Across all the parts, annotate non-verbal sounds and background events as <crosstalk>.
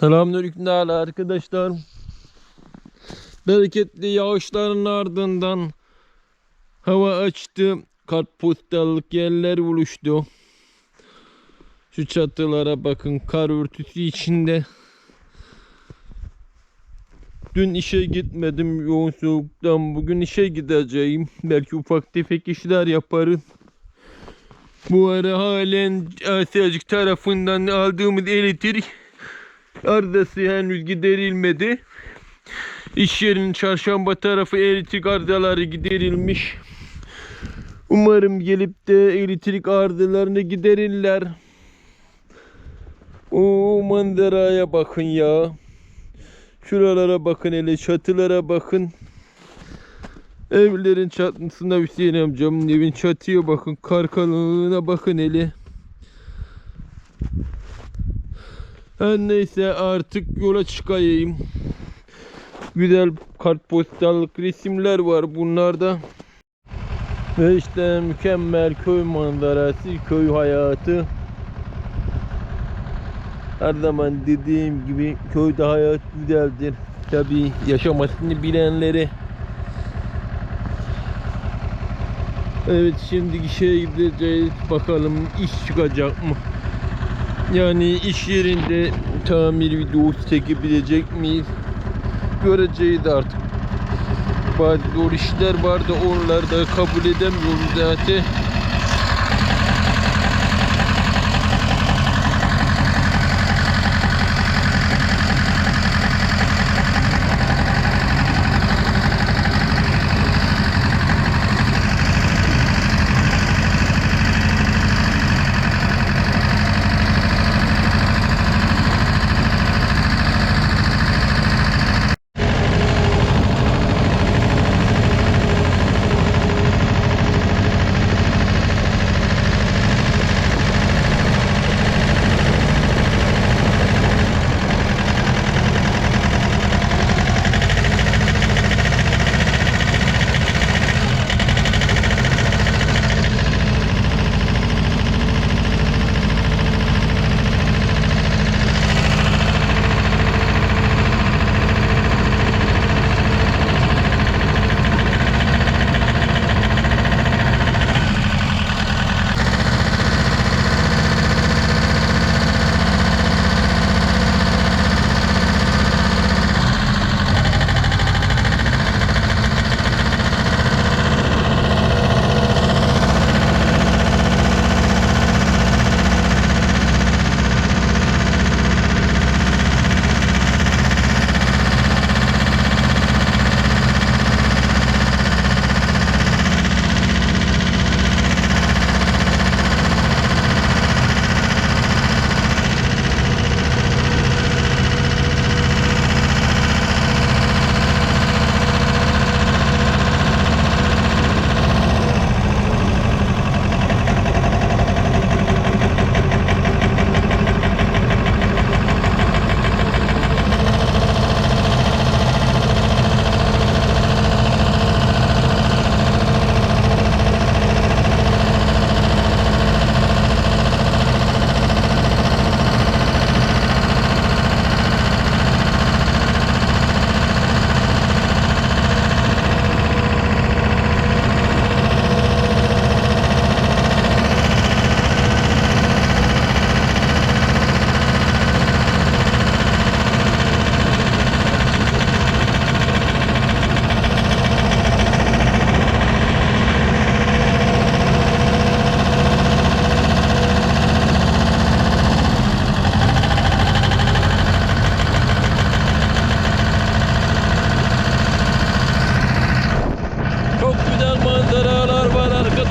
Selamünaleyküm değerli arkadaşlar. Bereketli yağışların ardından hava açtı. Kartpostallık yerler buluştu. Şu çatılara bakın kar örtüsü içinde. Dün işe gitmedim yoğun soğuktan. Bugün işe gideceğim. Belki ufak tefek işler yaparız. Bu ara halen Asyacık tarafından aldığımız elektrik Ardası henüz giderilmedi. İş yerinin çarşamba tarafı elektrik arızaları giderilmiş. Umarım gelip de elektrik arızalarını giderirler. O manzaraya bakın ya. Şuralara bakın hele çatılara bakın. Evlerin çatısına Hüseyin amcamın evin çatıya bakın. Kar kalınlığına bakın hele. Her neyse artık yola çıkayım. Güzel kartpostallık resimler var bunlarda. Ve işte mükemmel köy manzarası, köy hayatı. Her zaman dediğim gibi köyde hayat güzeldir. Tabi yaşamasını bilenleri. Evet şimdi işe gideceğiz. Bakalım iş çıkacak mı? Yani iş yerinde tamir videosu çekebilecek miyiz? Göreceğiz artık. Bazı zor işler vardı onları da kabul edemiyoruz zaten.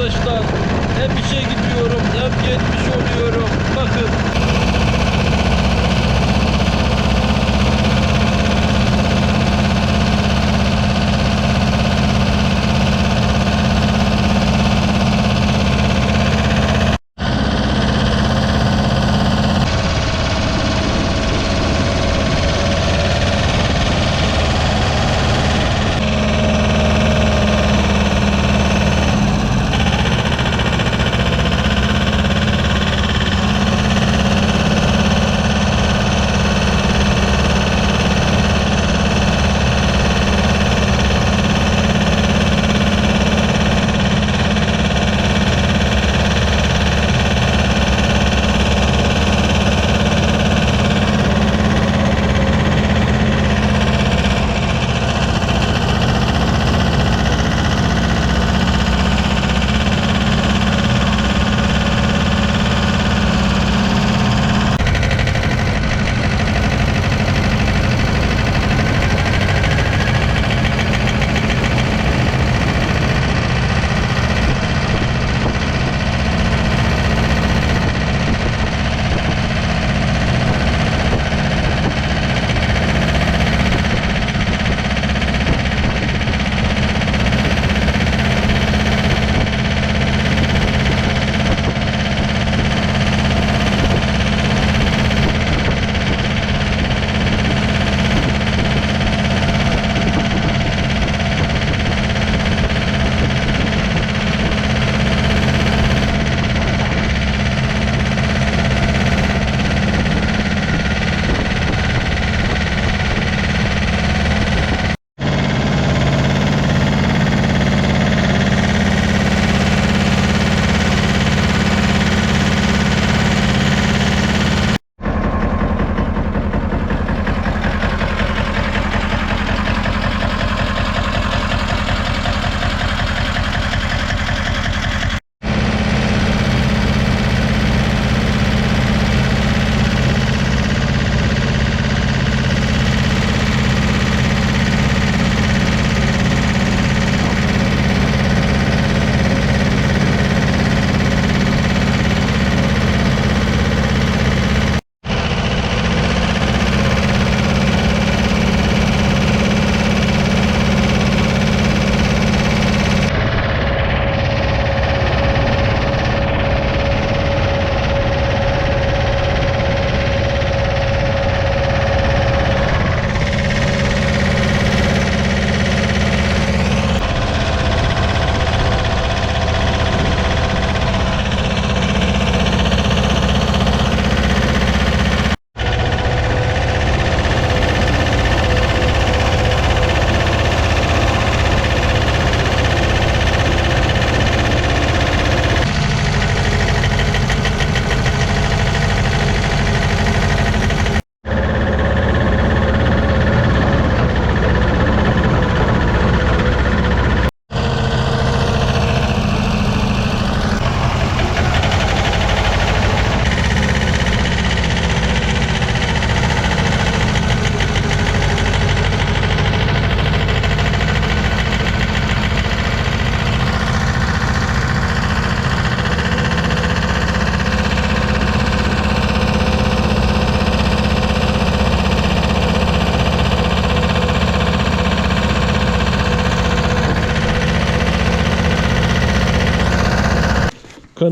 arkadaşlar. Hem işe gidiyorum hem yetmiş oluyorum. Bakın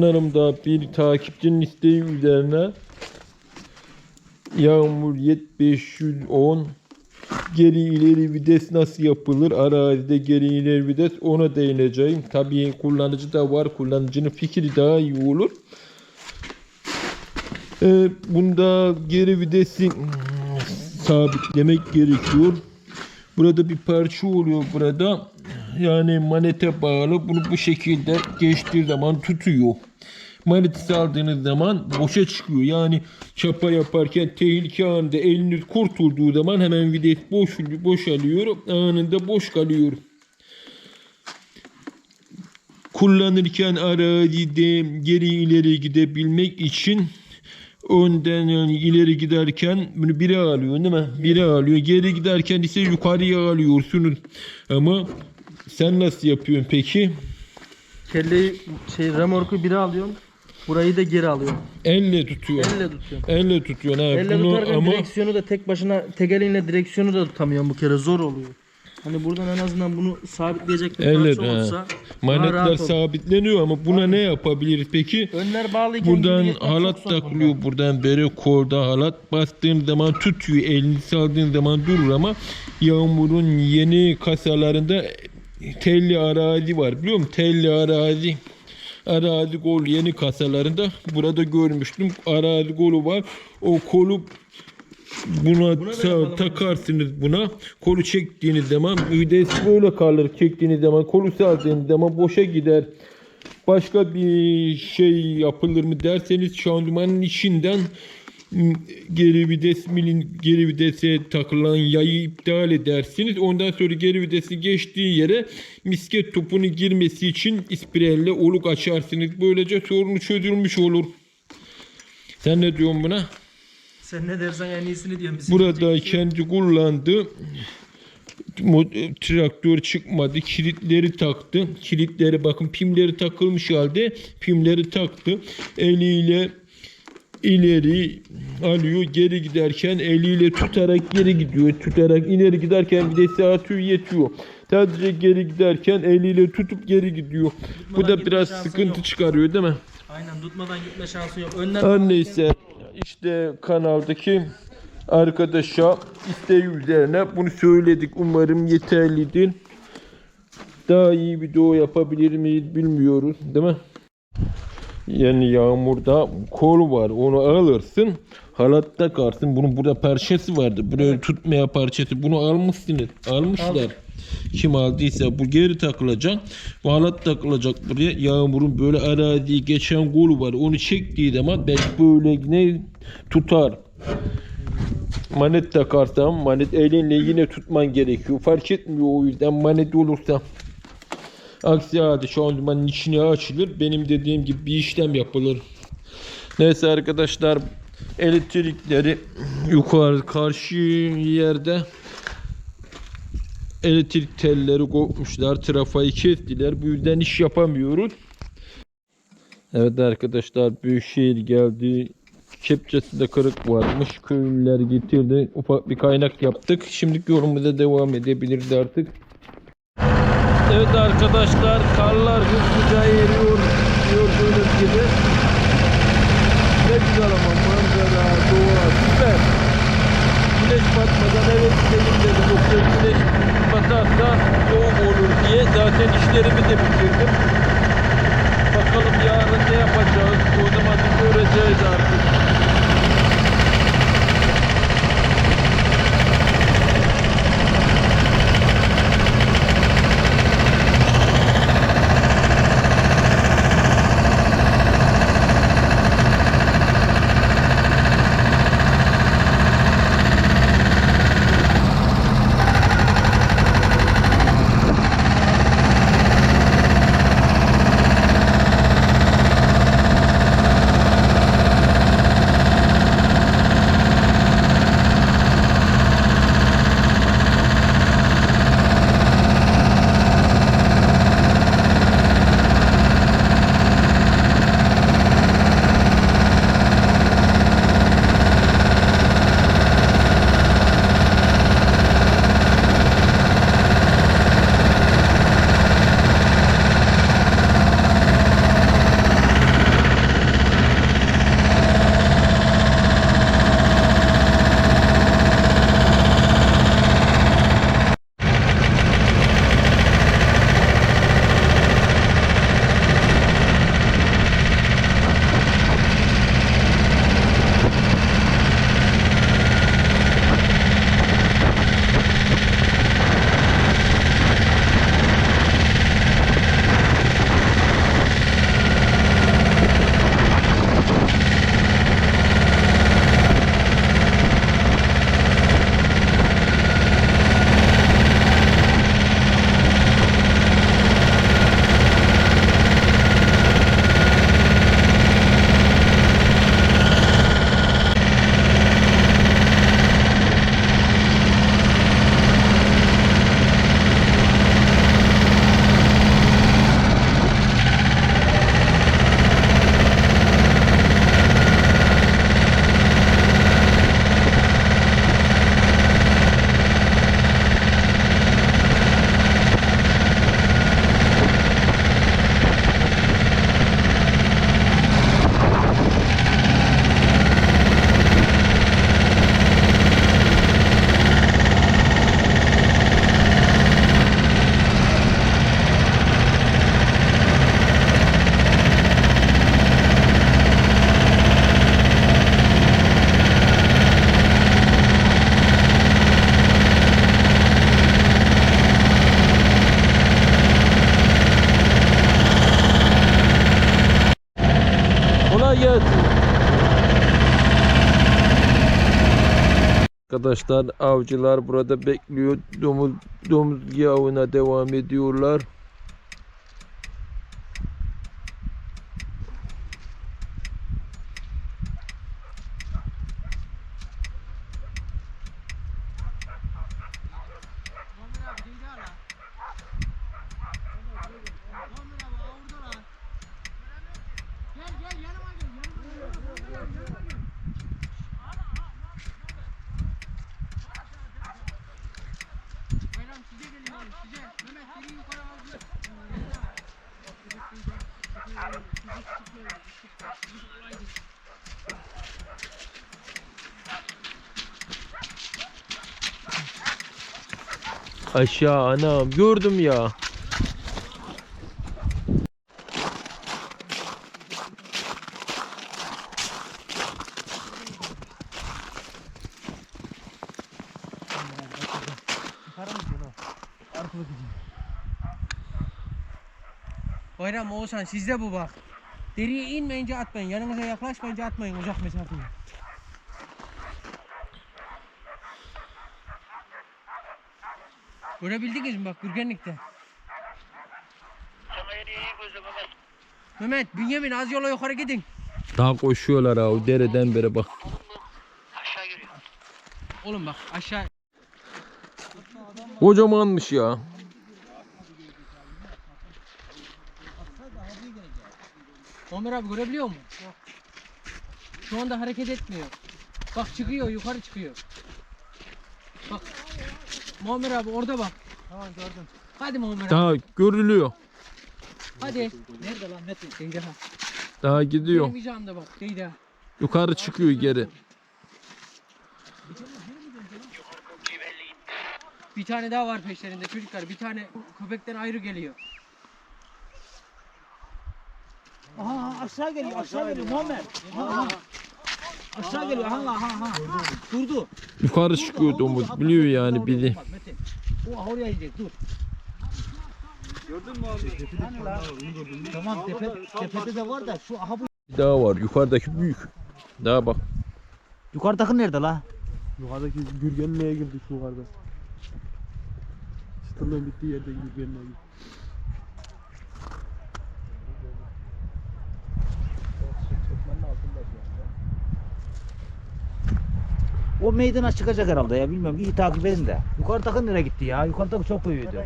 kanalımda bir takipçinin isteği üzerine Yağmur 7510 geri ileri vites nasıl yapılır? Arazide geri ileri vites ona değineceğim. Tabii kullanıcı da var. Kullanıcının fikri daha iyi olur. Ee, bunda geri vitesi sabitlemek gerekiyor. Burada bir parça oluyor burada. Yani manete bağlı. Bunu bu şekilde geçtiği zaman tutuyor. Maneti saldığınız zaman boşa çıkıyor. Yani çapa yaparken tehlike anında eliniz kurtulduğu zaman hemen vites boş, boşalıyor. Anında boş kalıyor. Kullanırken arazide geri ileri gidebilmek için önden yani ileri giderken bunu biri alıyor değil mi? Biri alıyor. Geri giderken ise yukarıya alıyorsunuz. Ama sen nasıl yapıyorsun peki? Kelleyi şey remorku biri alıyorum. Burayı da geri alıyorum. Elle tutuyor. Elle tutuyorum. Elle tutuyor. Ha. Elle Bunu tutarken ama direksiyonu da tek başına tek elinle direksiyonu da tutamıyorum bu kere zor oluyor. Hani buradan en azından bunu sabitleyecek bir elle parça ha. olsa manetler rahat olur. sabitleniyor ama buna ne yapabiliriz peki? Önler bağlıyken Buradan halat çok zor takılıyor. Buradan beri korda halat bastığın zaman tutuyor. Elini saldığın zaman durur ama Yağmur'un yeni kasalarında telli arazi var. Biliyor musun? Telli arazi. Arazi kol yeni kasalarında burada görmüştüm. Arazi kolu var. O kolu buna Buna ta- takarsınız buna. Kolu çektiğiniz zaman vites böyle kalır. Çektiğiniz zaman kolu saldığınız zaman boşa gider. Başka bir şey yapılır mı derseniz şanzımanın içinden geri vites milin geri vitese takılan yayı iptal edersiniz. Ondan sonra geri vitesi geçtiği yere misket topunu girmesi için ispirelle oluk açarsınız. Böylece sorunu çözülmüş olur. Sen ne diyorsun buna? Sen ne dersen en iyisini diyorum. Bizim Burada şey kendi kullandı. Mo- Traktör çıkmadı. Kilitleri taktı. Kilitleri bakın pimleri takılmış halde pimleri taktı. Eliyle ileri alıyor. Geri giderken eliyle tutarak geri gidiyor. Tutarak ileri giderken bir de atıyor yetiyor. Sadece geri giderken eliyle tutup geri gidiyor. Bu Tutmadan da gitme biraz sıkıntı yok. çıkarıyor değil mi? Aynen tutmadan gitme şansı yok. Önden Her neyse işte kanaldaki arkadaşa isteği üzerine bunu söyledik. Umarım yeterlidir. Daha iyi video yapabilir miyiz bilmiyoruz değil mi? Yani yağmurda kol var onu alırsın halat takarsın bunun burada parçası vardı buraya tutmaya parçası. Bunu almışsınız almışlar. Kim aldıysa bu geri takılacak bu halat takılacak buraya. Yağmurun böyle araziyi geçen kolu var onu çektiği zaman belki böyle ne tutar? Manet takarsan manet elinle yine tutman gerekiyor. Fark etmiyor o yüzden manet olursa Aksi halde şanzımanın içine açılır. Benim dediğim gibi bir işlem yapılır. Neyse arkadaşlar elektrikleri yukarı karşı yerde elektrik telleri kopmuşlar. Trafayı kestiler. Bu yüzden iş yapamıyoruz. Evet arkadaşlar Büyükşehir geldi. Kepçesinde kırık varmış. Köylüler getirdi. Ufak bir kaynak yaptık. Şimdiki yolumuza devam edebiliriz artık. Evet arkadaşlar karlar hızlıca eriyor gördüğünüz gibi. Ne güzel ama manzara, doğa süper. Güneş batmadan evet gidelim dedim. Yoksa güneş batarsa soğuk olur diye zaten işlerimi de bitirdim. Bakalım yarın ne yapacağız. O zaman göreceğiz artık. Arkadaşlar avcılar burada bekliyor. Domuz domuz yavına devam ediyorlar. Aşağı anam gördüm ya. Oğuzhan sizde bu bak. Deriye inmeyince atmayın. Yanınıza yaklaşmayınca atmayın uzak mesafeye. Görebildiniz mi bak Gürgenlik'te? Mehmet, Bünyamin az yola yukarı gidin. Daha koşuyorlar ha o dereden beri bak. Oğlum bak aşağı Kocamanmış ya. Ömer abi görebiliyor musun? Şu anda hareket etmiyor. Bak çıkıyor yukarı çıkıyor. Bak. Muammer abi orada bak. Tamam gördüm. Hadi Muammer abi. Daha görülüyor. Hadi. Nerede lan Metin? Şeyde ha. Daha gidiyor. Benim icamda bak. Şeyde ha. Yukarı çıkıyor geri. Bir tane daha var peşlerinde çocuklar. Bir tane köpekten ayrı geliyor. Aha aşağı geliyor aşağı geliyor Muhammed. Ha, ha. Aşağı geliyor ha ha ha. Durdu. Yukarı çıkıyor domuz. Biliyor yani biri. Metin. O oraya gidecek dur. Gördün mü abi? Tamam tepe, tepede de var da şu aha bu. Bir daha var. Yukarıdaki büyük. Daha bak. Yukarıdaki nerede la? Yukarıdaki Gürgenliğe girdi şu yukarıda. Çıtırlığın bittiği yerde Gürgenliğe girdi. O meydana çıkacak herhalde ya bilmiyorum iyi takip edin de. Yukarıdaki nereye gitti ya? Yukarıdaki çok büyüdü.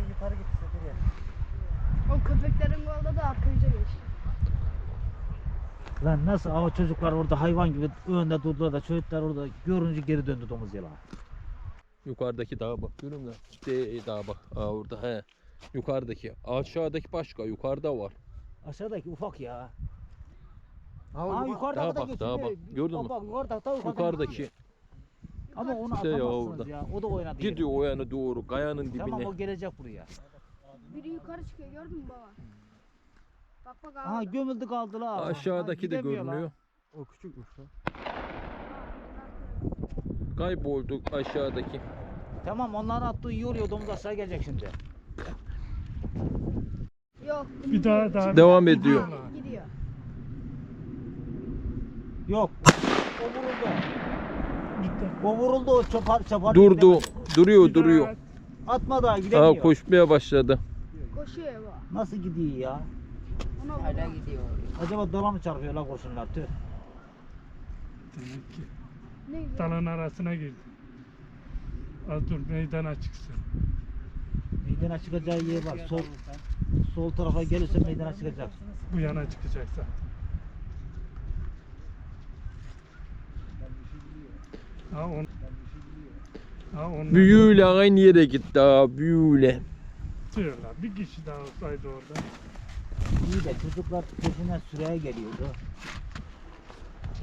O köpeklerin yolda da arkamıza geçti. Lan nasıl ama çocuklar orada hayvan gibi önünde durdular da çocuklar orada görünce geri döndü domuz yala. Yukarıdaki dağa bak. Görüyor musun? De dağa bak. Aa orada he. Yukarıdaki. Aşağıdaki başka. Yukarıda var. Aşağıdaki ufak ya. Ha, Aa yukarıda Daha da bak, daha bak. Gördün mü? Bak yukarıda da yukarıda. Yukarıdaki. Ama onu İşte ya atamazsınız orada. ya. O da oynadı. Gidiyor o yana doğru. Kayanın Tamam dibine. o gelecek buraya. Biri yukarı çıkıyor gördün mü baba? Bak bak abi. Aha gömüldü kaldı la. Aşağıdaki de Gidemiyor la. görünüyor. O küçükmüş lan. Kaybolduk aşağıdaki. Tamam onların attığı iyi oluyor domuz aşağı gelecek şimdi. Yok. Bir daha daha. Devam ediyor. Gidiyor. Yok. O vuruldu. Gitti. O vuruldu o çapar çapar. Durdu. gidemedi. Duruyor duruyor. Atma daha gidemiyor. Aa koşmaya başladı. Koşuyor baba. Nasıl gidiyor ya? Ona Hala gidiyor. Acaba dala mı çarpıyor la kurşunlar tüh. Demek ki Ne dalın arasına girdi. Az dur meydana çıksın. Meydana çıkacağı yer var. Sol sol tarafa gelirse meydana çıkacak. Bu yana çıkacak zaten. Ha on. Ha onlar Büyüyle aynı yere gitti ha büyüyle. diyorlar. Bir kişi daha olsaydı orada. İyi de çocuklar peşinden süreye geliyordu.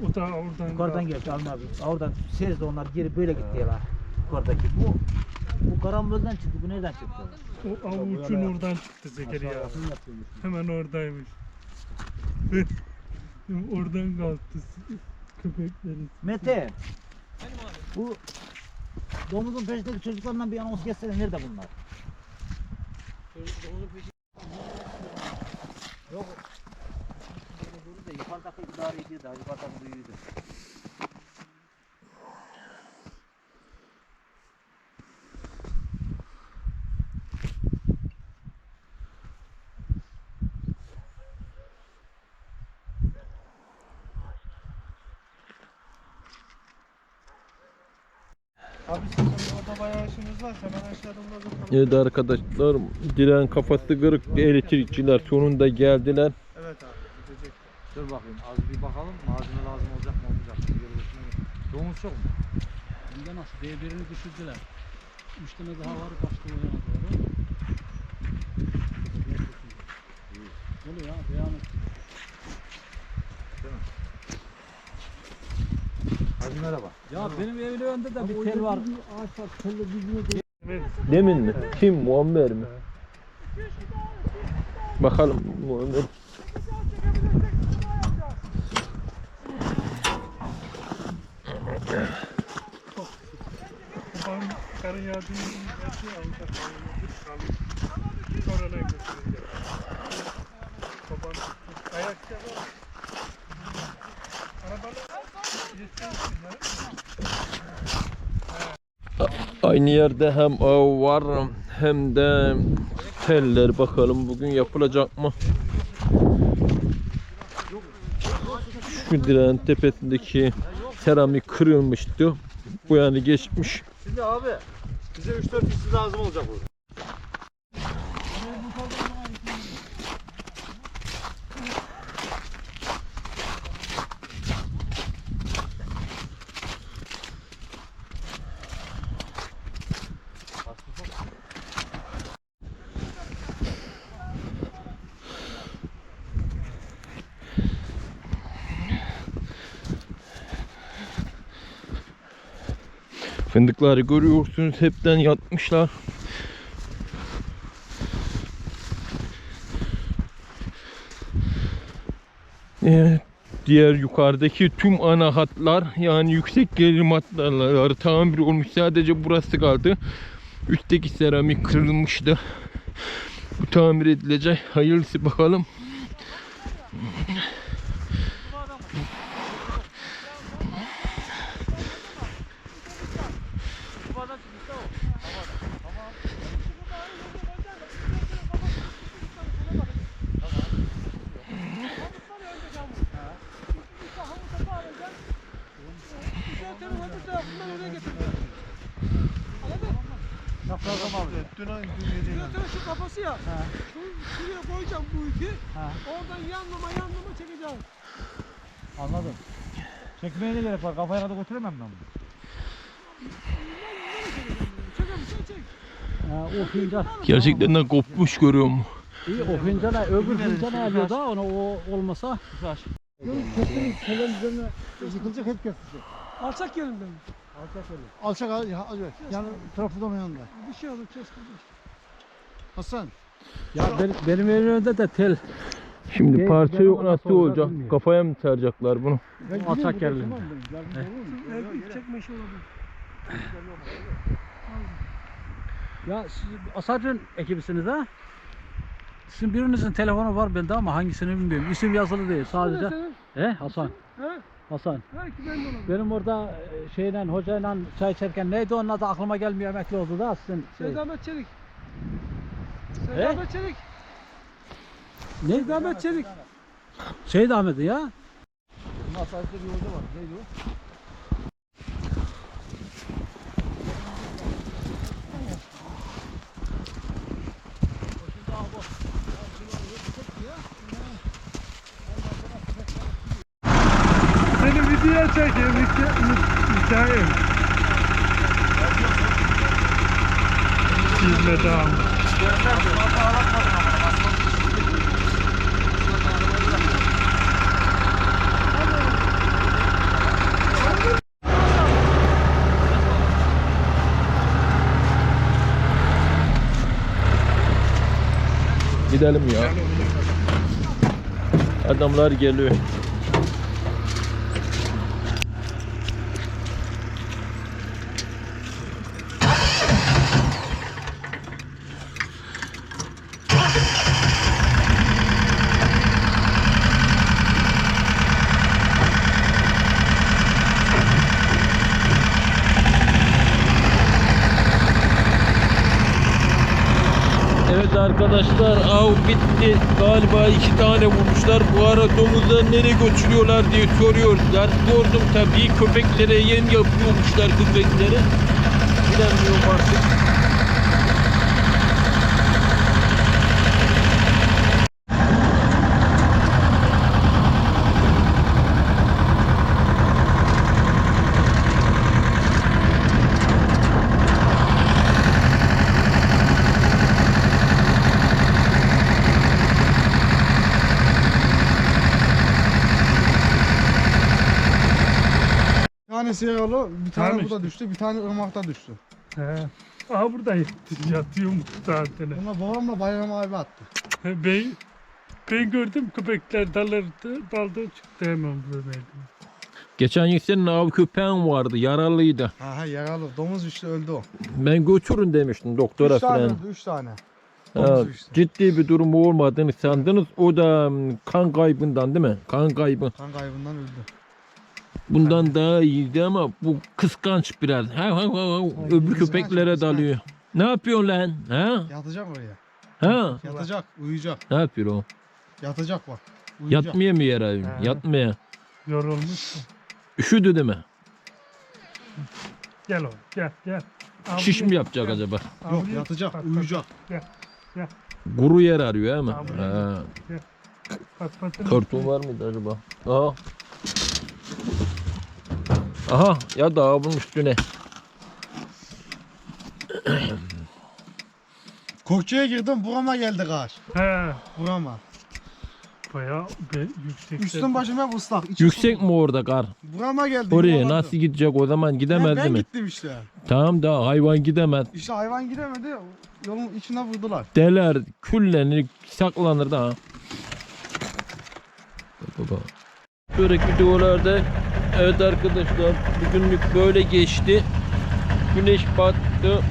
O da oradan Yukarıdan geldi Avni abi. Oradan sezdi onlar geri böyle gitti ya la. Yukarıdaki. Bu bu karambolden çıktı. Bu nereden çıktı? O avuçun oradan çıktı Zekeriya. Hemen oradaymış. <laughs> oradan kalktı köpeklerin. Mete. Bu domuzun peşindeki çocuklarından bir anons geçsene nerede bunlar? Yok. Yukarıdaki idareydi de yukarıdaki büyüğüydü. Abi sizin orada bayağı işiniz var. Hemen aşağıda bakalım. Evet arkadaşlar diren kafası kırık elektrikçiler sonunda geldiler. Evet abi. Gidecek. Dur bakayım az bir bakalım malzeme lazım olacak mı olmayacak mı? Domuz çok mu? Bunda nasıl? B1'ini düşürdüler. Üç tane daha var o yana doğru. Dolu ya devam et. Hacı merhaba. Ya benim evin önünde de bir tel var. Ağaç var. Telle düzgün Demin mi? Kim? Muammer mi? Bakalım Muammer. Karın yardımını yaptı ya. Orada kaldı. Sonra ne götüreceğim. Babam ayakta var. Aynı yerde hem av var hem de teller bakalım bugün yapılacak mı? Şu direğin tepesindeki seramik kırılmıştı. Bu yani geçmiş. Şimdi abi bize 3-4 kişi lazım olacak burada. Fındıkları görüyorsunuz hepten yatmışlar. Evet, diğer yukarıdaki tüm ana hatlar yani yüksek gerilim hatları tamir olmuş sadece burası kaldı. Üstteki seramik kırılmıştı. Bu tamir edilecek. Hayırlısı bakalım. Dün aynı dün gece. şu kafası ya. Şu, şuraya koyacağım bu ipi. Oradan yanlama yanlama çekeceğim. Anladım. Çekmeye ne gerek var? Kafaya kadar götüremem ben bunu. Ha, o fincan. Gerçekten de kopmuş görüyor mu? İyi o fincana öbür fincana alıyor da onu o olmasa. Yıkılacak hep köprüsü. Alçak yerinden. Alçak al- ya- al- Yani trafodon yanında. Bir şey olur keskin. Hasan. Ya ben, benim evin önünde de tel. Şimdi Şey, parça ben yok ona nasıl olacak? bilmiyorum. Kafaya mı saracaklar bunu? Alçak yerlerinde. Belki çekme işi olabilir. <laughs> Ya siz Asarcın ekibisiniz ha? Sizin birinizin telefonu var bende ama hangisini bilmiyorum. İsim yazılı değil sadece. He Hasan. he? Hasan. Belki ben de olabilir. Benim orada e, şeyle hocayla çay içerken neydi onun adı aklıma gelmiyor emekli oldu da sizin şey. Seydamet Çelik. He? Seydamet Çelik. Ne? Seydamet Çelik. Seyit Ahmet'in ya. Masajda bir hoca var. Neydi o? Video çekeyim. hikaye- Hikayem. İzle tamam. Gidelim ya. Adamlar geliyor. Arkadaşlar av bitti. Galiba iki tane vurmuşlar. Bu ara domuzları nereye götürüyorlar diye soruyorlar. Sordum tabii köpeklere yem yapıyormuşlar köpeklere. Bilemiyorum artık. Bir tanesi yaralı, bir tane Tamam burada işte. düştü, bir tane ırmakta düştü. He. Aha burada <laughs> yatıyor mu zaten. Ona babamla Bayram abi attı. Ben, ben gördüm köpekler dalırdı, daldı çıktı hemen buradaydı. Geçen yıl senin av köpeğin vardı. Yaralıydı. Ha ha yaralı. Domuz düştü öldü o. Ben götürün demiştim doktora üç tane falan. öldü, üç tane. Ha, Domuz düştü. ciddi bir durum olmadığını sandınız. O da mm, kan kaybından değil mi? Kan kaybı. Kan kaybından öldü. Bundan daha iyiydi ama bu kıskanç biraz. Ha, ha, ha, ha. Öbür kıskanç, köpeklere kıskanç. dalıyor. Ne yapıyorsun lan? Ha? Yatacak oraya. Ha? Yatacak, uyuyacak. Ne yapıyor o? Yatacak bak. Uyuyacak. Yatmaya mı yer abi? Ha. Yatmaya. Yorulmuş. Üşüdü değil mi? Gel oğlum gel gel. Al Şiş mi yapacak gel. acaba? Al Yok yatacak, Bak, bak, uyuyacak. Kuru yer arıyor ama. Ha. Bak, bak, bak. Karton var mıydı acaba? Aha. Aha ya da bunun üstüne. Kokçuya girdim, burama geldi kaş. He. Burama. Bayağı be, yüksek. Üstüm başım hep ıslak. içim Yüksek mi orada kar? Burama geldi. Oraya yuvarlandı. nasıl gidecek o zaman Ben, gidemez ben değil mi? gittim işte. Tamam da hayvan gidemez. İşte hayvan gidemedi. Yolun içine vurdular. Deler, küllenir, saklanır da ha. Bak baba. Sonraki videolarda evet arkadaşlar bugünlük böyle geçti. Güneş battı.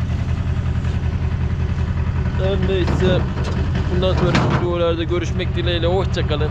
Her neyse bundan sonraki videolarda görüşmek dileğiyle hoşçakalın.